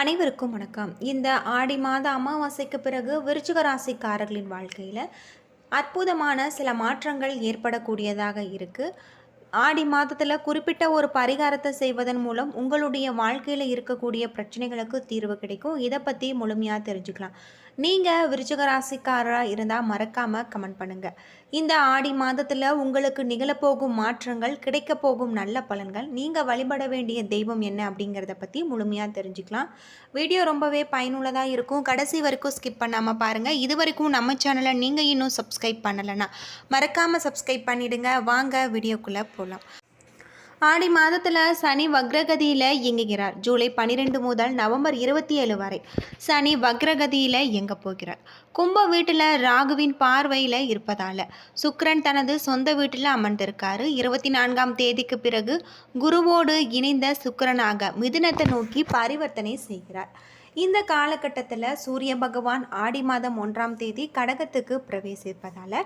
அனைவருக்கும் வணக்கம். இந்த ஆடி மாத அமாவாசைக்கு பிறகு விருச்சிக ராசிக்காரர்களின் வாழ்க்கையில் அற்புதமான சில மாற்றங்கள் ஏற்படக்கூடியதாக இருக்குது ஆடி மாதத்தில் குறிப்பிட்ட ஒரு பரிகாரத்தை செய்வதன் மூலம் உங்களுடைய வாழ்க்கையில் இருக்கக்கூடிய பிரச்சனைகளுக்கு தீர்வு கிடைக்கும். இதை பற்றி முழுமையாக தெரிஞ்சுக்கலாம். நீங்கள் விருச்சிக ராசிக்காரராக இருந்தால் மறக்காமல் கமெண்ட் பண்ணுங்கள் இந்த ஆடி மாதத்தில் உங்களுக்கு நிகழப்போகும் மாற்றங்கள் கிடைக்க போகும் நல்ல பலன்கள் நீங்கள் வழிபட வேண்டிய தெய்வம் என்ன அப்படிங்கிறத பற்றி முழுமையாக தெரிஞ்சுக்கலாம். வீடியோ ரொம்பவே பயனுள்ளதாக இருக்கும். கடைசி வரைக்கும் ஸ்கிப் பண்ணாமல் பாருங்கள் இது வரைக்கும் நம்ம சேனலை நீங்கள் இன்னும் சப்ஸ்கிரைப் பண்ணலைன்னா மறக்காமல் சப்ஸ்கிரைப் பண்ணிவிடுங்க வாங்க வீடியோக்குள்ளே போகலாம் ஆடி மாதத்தில் சனி வக்ரகதியில் இயங்குகிறார். ஜூலை பன்னிரெண்டு முதல் நவம்பர் இருபத்தி ஏழு வரை சனி வக்ரகதியில் இயங்க போகிறார். கும்ப வீட்டில் ராகுவின் பார்வையில் இருப்பதால் சுக்ரன் தனது சொந்த வீட்டில் அமர்ந்திருக்காரு. இருபத்தி நான்காம் தேதிக்கு பிறகு குருவோடு இணைந்த சுக்கிரனாக மிதுனத்தை நோக்கி பரிவர்த்தனை செய்கிறார். இந்த காலகட்டத்தில் சூரிய பகவான் ஆடி மாதம் ஒன்றாம் தேதி கடகத்துக்கு பிரவேசிப்பதால்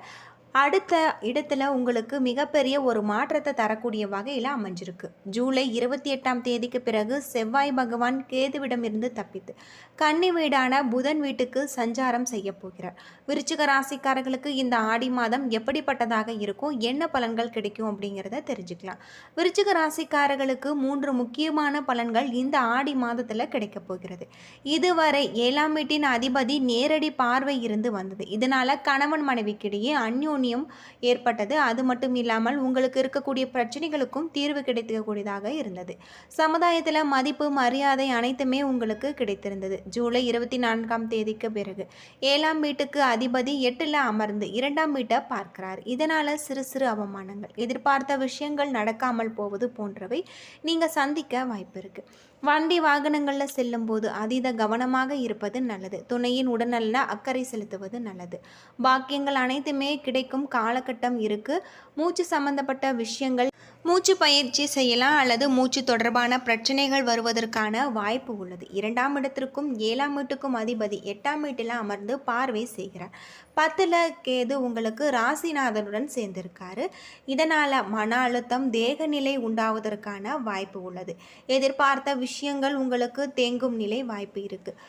அடுத்த இடத்துல உங்களுக்கு மிகப்பெரிய ஒரு மாற்றத்தை தரக்கூடிய வகையில் அமைஞ்சிருக்கு. ஜூலை இருபத்தி எட்டாம் தேதிக்கு பிறகு செவ்வாய் பகவான் கேதுவிடமிருந்து தப்பித்து கன்னி வீடான புதன் வீட்டுக்கு சஞ்சாரம் செய்ய போகிறார். விருச்சிக ராசிக்காரர்களுக்கு இந்த ஆடி மாதம் எப்படிப்பட்டதாக இருக்கும் என்ன பலன்கள் கிடைக்கும் அப்படிங்கிறத தெரிஞ்சுக்கலாம். விருச்சிக ராசிக்காரர்களுக்கு மூன்று முக்கியமான பலன்கள் இந்த ஆடி மாதத்தில் கிடைக்க போகிறது. இதுவரை ஏழாம் வீட்டின் அதிபதி நேரடி பார்வை இருந்து வந்தது. இதனால கணவன் மனைவிக்கிடையே அந்யோன்யம் ஏற்பட்டது. அது மட்டும் இல்லாமல் உங்களுக்கு இருக்கக்கூடிய பிரச்சனைகளுக்கும் தீர்வு கிடைக்கக்கூடியதாக இருந்தது. சமுதாயத்தில் மதிப்பு மரியாதை அனைத்துமே உங்களுக்கு கிடைத்திருந்தது. ஜூலை இருபத்தி நான்காம் தேதிக்கு பிறகு ஏழாம் வீட்டுக்கு அதிபதி எட்டில் அமர்ந்து இரண்டாம் வீட்டை பார்க்கிறார். இதனால் சிறு சிறு அவமானங்கள் எதிர்பார்த்த விஷயங்கள் நடக்காமல் போவது போன்றவை நீங்கள் சந்திக்க வாய்ப்பு இருக்குது வண்டி வாகனங்களில் செல்லும்போது அதீத கவனமாக இருப்பது நல்லது. துணையின் உடல்நல அக்கறை செலுத்துவது நல்லது. பாக்கியங்கள் அனைத்துமே கிடைக்கும் காலகட்டம் இருக்கு. மூச்சு சம்பந்தப்பட்ட விஷயங்கள் மூச்சு பயிற்சி செய்யலாம் அல்லது மூச்சு தொடர்பான பிரச்சனைகள் வருவதற்கான வாய்ப்பு உள்ளது. இரண்டாம் இடத்திற்கும் ஏழாம் வீட்டுக்கும் அதிபதி எட்டாம் வீட்டில் அமர்ந்து பார்வை செய்கிறார். பத்தில் கேது உங்களுக்கு ராசிநாதனுடன் சேர்ந்திருக்காரு. இதனால் மன அழுத்தம் தேகநிலை உண்டாவதற்கான வாய்ப்பு உள்ளது. எதிர்பார்த்த விஷயங்கள் உங்களுக்கு தேங்கும் நிலை வாய்ப்பு இருக்குது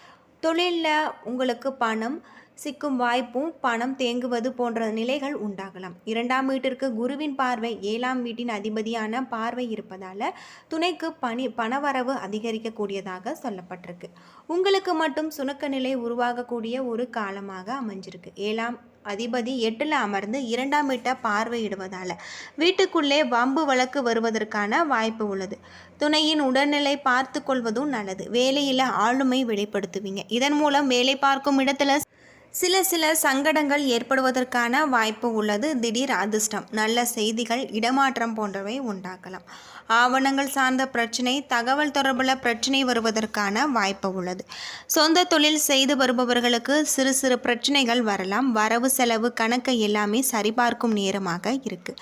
தொழிலில் உங்களுக்கு பணம் சிக்கும் வாய்ப்பும் பணம் தேங்குவது போன்ற நிலைகள் உண்டாகலாம். இரண்டாம் வீட்டிற்கு குருவின் பார்வை ஏழாம் வீட்டின் அதிபதியான பார்வை இருப்பதால் துணைக்கு பணி பணவரவு அதிகரிக்கக்கூடியதாக சொல்லப்பட்டிருக்கு. உங்களுக்கு மட்டும் சுணக்க நிலை உருவாகக்கூடிய ஒரு காலமாக அமைஞ்சிருக்கு. ஏழாம் அதிபதி எட்டில் அமர்ந்து இரண்டாம் வீட்டை பார்வையிடுவதால் வீட்டுக்குள்ளே வம்பு வழக்கு வருவதற்கான வாய்ப்பு உள்ளது. துணையின் உடல்நிலை பார்த்து கொள்வதும் நல்லது. வேலையில் ஆளுமை வெளிப்படுத்துவீங்க. இதன் மூலம் வேலை பார்க்கும் இடத்துல சில சில சங்கடங்கள் ஏற்படுவதற்கான வாய்ப்பு உள்ளது. திடீர் அதிர்ஷ்டம். நல்ல செய்திகள் இடமாற்றம் போன்றவை உண்டாக்கலாம் ஆவணங்கள் சார்ந்த பிரச்சனை தகவல் தொடர்புள்ள பிரச்சனை வருவதற்கான வாய்ப்பு உள்ளது. சொந்த தொழில் செய்து வருபவர்களுக்கு சிறு சிறு பிரச்சனைகள் வரலாம். வரவு செலவு கணக்கை எல்லாமே சரிபார்க்கும் நேரமாக இருக்கு.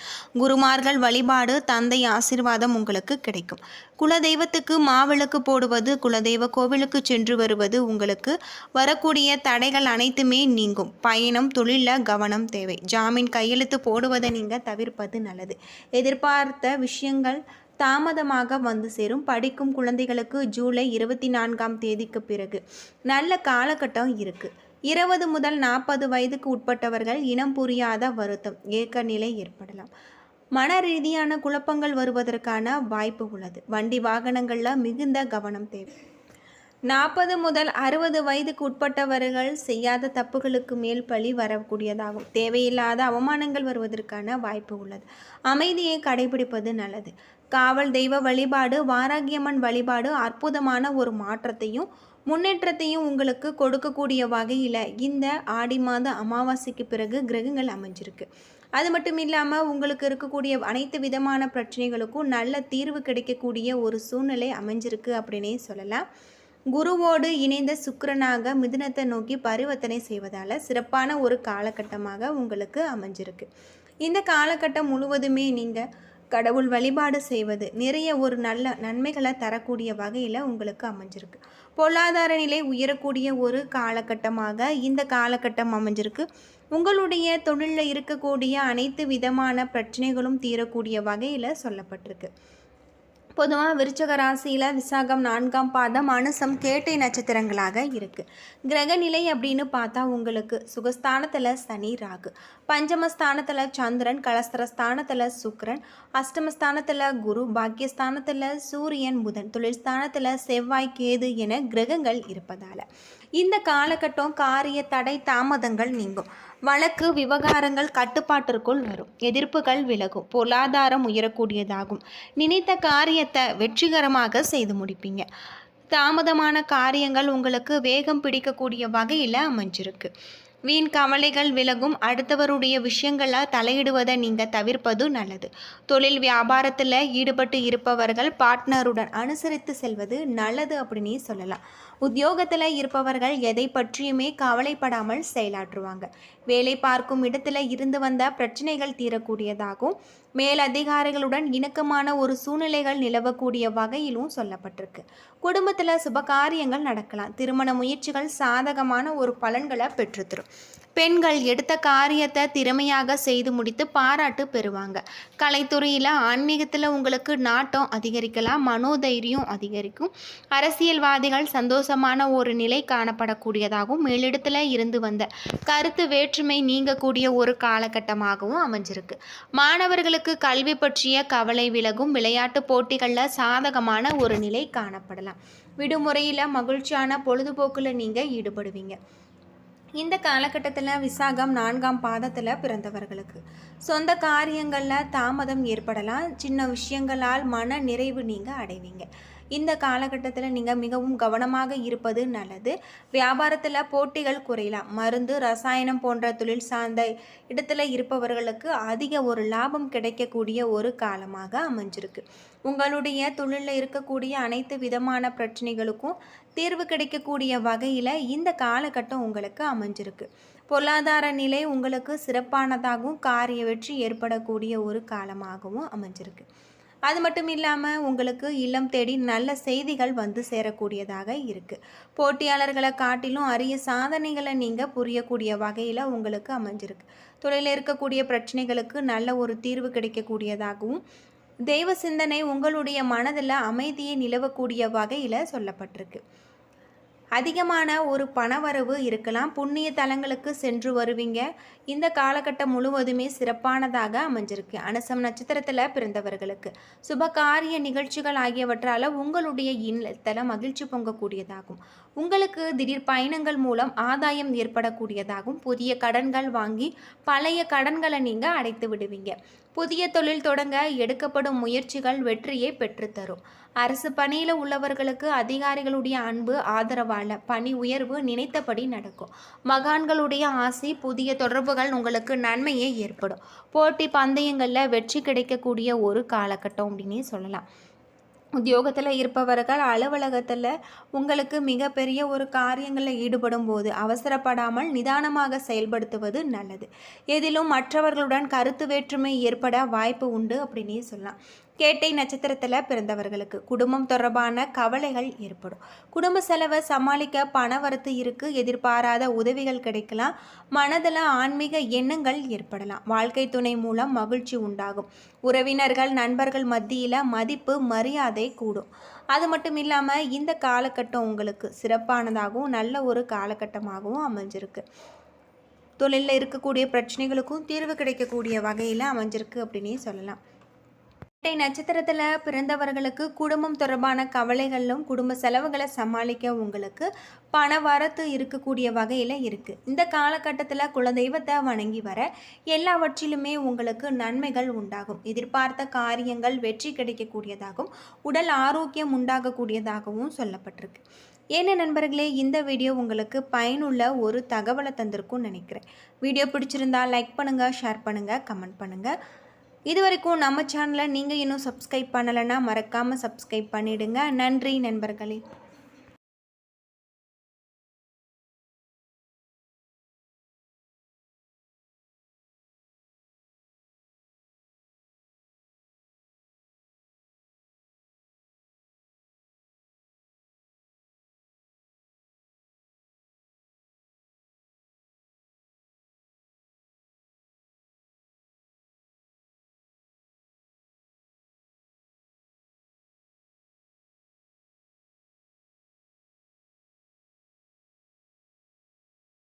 குருமார்கள் வழிபாடு தந்தை ஆசீர்வாதம் உங்களுக்கு கிடைக்கும். குலதெய்வத்துக்கு மாவிளக்கு போடுவது குலதெய்வ கோவிலுக்கு சென்று வருவது உங்களுக்கு வரக்கூடிய தடைகள் அனைத்துமே நீங்கும். பயணம் தொழிலில் கவனம் தேவை. ஜாமீன் கையெழுத்து போடுவதை நீங்கள் தவிர்ப்பது நல்லது. எதிர்பார்த்த விஷயங்கள் தாமதமாக வந்து சேரும். படிக்கும் குழந்தைகளுக்கு ஜூலை இருபத்தி நான்காம் தேதிக்கு பிறகு நல்ல காலகட்டம் இருக்குது இருபது முதல் நாற்பது வயதுக்கு உட்பட்டவர்கள் இனம் புரியாத வருத்தம் ஏக்க நிலை ஏற்படலாம். மன ரீதியான குழப்பங்கள் வருவதற்கான வாய்ப்பு உள்ளது. வண்டி வாகனங்களில் மிகுந்த கவனம் தேவை. நாற்பது முதல் அறுபது வயதுக்கு உட்பட்டவர்கள் செய்யாத தப்புகளுக்கு மேல் பழி வரக்கூடியதாகும். தேவையில்லாத அவமானங்கள் வருவதற்கான வாய்ப்பு உள்ளது. அமைதியை கடைபிடிப்பது நல்லது. காவல் தெய்வ வழிபாடு வாராகியம்மன் வழிபாடு அற்புதமான ஒரு மாற்றத்தையும் முன்னேற்றத்தையும் உங்களுக்கு கொடுக்கக்கூடிய வகையில் இந்த ஆடி மாத அமாவாசைக்கு பிறகு கிரகங்கள் அமைஞ்சிருக்கு. அது மட்டும் இல்லாமல் உங்களுக்கு இருக்கக்கூடிய அனைத்து விதமான பிரச்சனைகளுக்கும் நல்ல தீர்வு கிடைக்கக்கூடிய ஒரு சூழ்நிலை அமைஞ்சிருக்கு அப்படின்னே சொல்லலாம். குருவோடு இணைந்த சுக்கரனாக மிதுனத்தை நோக்கி பரிவர்த்தனை செய்வதால் சிறப்பான ஒரு காலகட்டமாக உங்களுக்கு அமைஞ்சிருக்கு. இந்த காலகட்டம் முழுவதுமே நீங்கள் கடவுள் வழிபாடு செய்வது நிறைய ஒரு நல்ல நன்மைகளை தரக்கூடிய வகையில் உங்களுக்கு அமைஞ்சிருக்கு. பொருளாதார நிலை உயரக்கூடிய ஒரு காலகட்டமாக இந்த காலகட்டம் அமைஞ்சிருக்கு. உங்களுடைய தொழிலில் இருக்கக்கூடிய அனைத்து விதமான பிரச்சனைகளும் தீரக்கூடிய வகையில் சொல்லப்பட்டிருக்கு. பொதுவாக விருச்சக ராசியில் விசாகம் நான்காம் பாதம் அனுசம் கேட்டை நட்சத்திரங்களாக இருக்குது கிரகநிலை அப்படின்னு பார்த்தா உங்களுக்கு சுகஸ்தானத்தில் சனி ராகு. பஞ்சமஸ்தானத்தில் சந்திரன் கலஸ்தரஸ்தானத்தில் சுக்கரன் அஷ்டமஸ்தானத்தில் குரு பாக்கியஸ்தானத்தில் சூரியன் புதன் தொழில் ஸ்தானத்தில் செவ்வாய் கேது என கிரகங்கள் இருப்பதால். இந்த காலகட்டம் காரிய தடை தாமதங்கள் நீங்கும். வழக்கு விவகாரங்கள் கட்டுப்பாட்டிற்குள் வரும். எதிர்ப்புகள் விலகும். பொருளாதாரம் உயரக்கூடியதாகும். நினைத்த காரியத்தை வெற்றிகரமாக செய்து முடிப்பீங்க. தாமதமான காரியங்கள் உங்களுக்கு வேகம் பிடிக்கக்கூடிய வகையில் அமைஞ்சிருக்கு. வீண் கவலைகள் விலகும் அடுத்தவருடைய விஷயங்களில் தலையிடுவதை நீங்கள் தவிர்ப்பது நல்லது. தொழில் வியாபாரத்தில் ஈடுபட்டு இருப்பவர்கள் பார்ட்னருடன் அனுசரித்து செல்வது நல்லது அப்படின்னு சொல்லலாம். உத்தியோகத்தில் இருப்பவர்கள் எதை பற்றியுமே கவலைப்படாமல் செயலாற்றுவாங்க. வேலை பார்க்கும் இடத்துல இருந்து வந்த பிரச்சனைகள் தீரக்கூடியதாகவும் மேலதிகாரிகளுடன் இணக்கமான ஒரு சூழ்நிலைகள் நிலவக்கூடிய வகையிலும் சொல்லப்பட்டிருக்கு. குடும்பத்தில் சுபகாரியங்கள் நடக்கலாம். திருமண முயற்சிகள் சாதகமான ஒரு பலன்களை பெற்றுத்தரும். பெண்கள் எடுத்த காரியத்தை திறமையாக செய்து முடித்து பாராட்டு பெறுவாங்க. கலைத்துறையில் ஆன்மீகத்தில் உங்களுக்கு நாட்டம் அதிகரிக்கலாம் மனோதைரியம் அதிகரிக்கும். அரசியல்வாதிகள் சந்தோஷமான ஒரு நிலை காணப்படக்கூடியதாகவும் மேலிடத்தில் இருந்து வந்த கருத்து வேற்றுமை நீங்கக்கூடிய ஒரு காலகட்டமாகவும் அமைஞ்சிருக்கு. மாணவர்களுக்கு கல்வி பற்றிய கவலை விலகும் விளையாட்டு போட்டிகளில் சாதகமான ஒரு நிலை காணப்படலாம். விடுமுறையில் மகிழ்ச்சியான பொழுதுபோக்கில் நீங்கள் ஈடுபடுவீங்க. இந்த காலகட்டத்தில் விசாகம் நான்காம் பாதத்தில் பிறந்தவர்களுக்கு. சொந்த காரியங்களில் தாமதம் ஏற்படலாம். சின்ன விஷயங்களால் மன நிறைவு நீங்கள் அடைவீங்க. இந்த காலகட்டத்தில் நீங்கள் மிகவும் கவனமாக இருப்பது நல்லது. வியாபாரத்தில் போட்டிகள் குறையலாம். மருந்து ரசாயனம் போன்ற தொழில் சார்ந்த இடத்துல இருப்பவர்களுக்கு அதிக ஒரு லாபம் கிடைக்கக்கூடிய ஒரு காலமாக அமைஞ்சிருக்கு. உங்களுடைய தொழிலில் இருக்கக்கூடிய அனைத்து விதமான பிரச்சனைகளுக்கும் தீர்வு கிடைக்கக்கூடிய வகையில் இந்த காலகட்டம் உங்களுக்கு அமைஞ்சிருக்கு. பொருளாதார நிலை உங்களுக்கு சிறப்பானதாகவும் காரிய வெற்றி ஏற்படக்கூடிய ஒரு காலமாகவும் அமைஞ்சிருக்கு. அது மட்டும் இல்லாமல் உங்களுக்கு இல்லம் தேடி நல்ல செய்திகள் வந்து சேரக்கூடியதாக இருக்குது போட்டியாளர்களை காட்டிலும் அரிய சாதனைகளை நீங்கள் புரியக்கூடிய வகையில் உங்களுக்கு அமைஞ்சிருக்கு. தொழிலில் இருக்கக்கூடிய பிரச்சனைகளுக்கு நல்ல ஒரு தீர்வு கிடைக்கக்கூடியதாகவும் தெய்வ சிந்தனை உங்களுடைய மனதில் அமைதியை நிலவக்கூடிய வகையில் சொல்லப்பட்டிருக்கு. அதிகமான ஒரு பணவரவு இருக்கலாம். புண்ணிய தலங்களுக்கு சென்று வருவீங்க. இந்த காலகட்டம் முழுவதுமே சிறப்பானதாக அமைஞ்சிருக்கு. அனுசம் நட்சத்திரத்தில் பிறந்தவர்களுக்கு. சுபகாரிய நிகழ்ச்சிகள் ஆகியவற்றால் உங்களுடைய இல்லத்தில் மகிழ்ச்சி பொங்கக்கூடியதாகும். உங்களுக்கு திடீர் பயணங்கள் மூலம் ஆதாயம் ஏற்படக்கூடியதாகும் புதிய கடன்கள் வாங்கி பழைய கடன்களை நீங்கள் அடைத்து விடுவீங்க. புதிய தொழில் தொடங்க எடுக்கப்படும் முயற்சிகள் வெற்றியை பெற்றுத்தரும். அரசு பணியில் உள்ளவர்களுக்கு அதிகாரிகளுடைய அன்பு ஆதரவால் பணி உயர்வு நினைத்தபடி நடக்கும். மகான்களுடைய ஆசை புதிய தொடர்புகள் உங்களுக்கு நன்மையே ஏற்படும். போட்டி பந்தயங்களில் வெற்றி கிடைக்கக்கூடிய ஒரு காலகட்டம் அப்படின்னே சொல்லலாம். உத்தியோகத்தில் இருப்பவர்கள் அலுவலகத்தில் உங்களுக்கு மிகப்பெரிய ஒரு காரியங்களில் ஈடுபடும் போது அவசரப்படாமல் நிதானமாக செயல்படுத்துவது நல்லது. எதிலும் மற்றவர்களுடன் கருத்து வேற்றுமை ஏற்பட வாய்ப்பு உண்டு அப்படின்னே சொல்லலாம். கேட்டை நட்சத்திரத்தில் பிறந்தவர்களுக்கு குடும்பம் தொடர்பான கவலைகள் ஏற்படும். குடும்ப செலவை சமாளிக்க பண வரத்து இருக்கு எதிர்பாராத உதவிகள் கிடைக்கலாம் மனதில் ஆன்மீக எண்ணங்கள் ஏற்படலாம். வாழ்க்கை துணை மூலம் மகிழ்ச்சி உண்டாகும். உறவினர்கள் நண்பர்கள் மத்தியில் மதிப்பு மரியாதை கூடும். அது மட்டும் இல்லாமல் இந்த காலகட்டம் உங்களுக்கு சிறப்பானதாகவும் நல்ல ஒரு காலகட்டமாகவும் அமைஞ்சிருக்கு. தொழிலில் இருக்கக்கூடிய பிரச்சனைகளுக்கும் தீர்வு கிடைக்கக்கூடிய வகையில் அமைஞ்சிருக்கு அப்படின்னே சொல்லலாம். இரட்டை நட்சத்திரத்தில் பிறந்தவர்களுக்கு குடும்பம் தொடர்பான கவலைகளிலும் குடும்ப செலவுகளை சமாளிக்க உங்களுக்கு பண வரத்து இருக்கக்கூடிய வகையில் இருக்குது இந்த காலகட்டத்தில் குலதெய்வத்தை வணங்கி வர எல்லாவற்றிலுமே உங்களுக்கு நன்மைகள் உண்டாகும். எதிர்பார்த்த காரியங்கள் வெற்றி கிடைக்கக்கூடியதாகவும் உடல் ஆரோக்கியம் உண்டாகக்கூடியதாகவும் சொல்லப்பட்டிருக்கு. ஏன நண்பர்களே இந்த வீடியோ உங்களுக்கு பயனுள்ள ஒரு தகவலை தந்திருக்கும்னு நினைக்கிறேன். வீடியோ பிடிச்சிருந்தா லைக் பண்ணுங்கள் ஷேர் பண்ணுங்கள் கமெண்ட் பண்ணுங்கள் இது வரைக்கும் நம்ம சேனலை நீங்கள் இன்னும் சப்ஸ்கிரைப் பண்ணலைன்னா மறக்காமல் சப்ஸ்கிரைப் பண்ணிவிடுங்க நன்றி நண்பர்களே.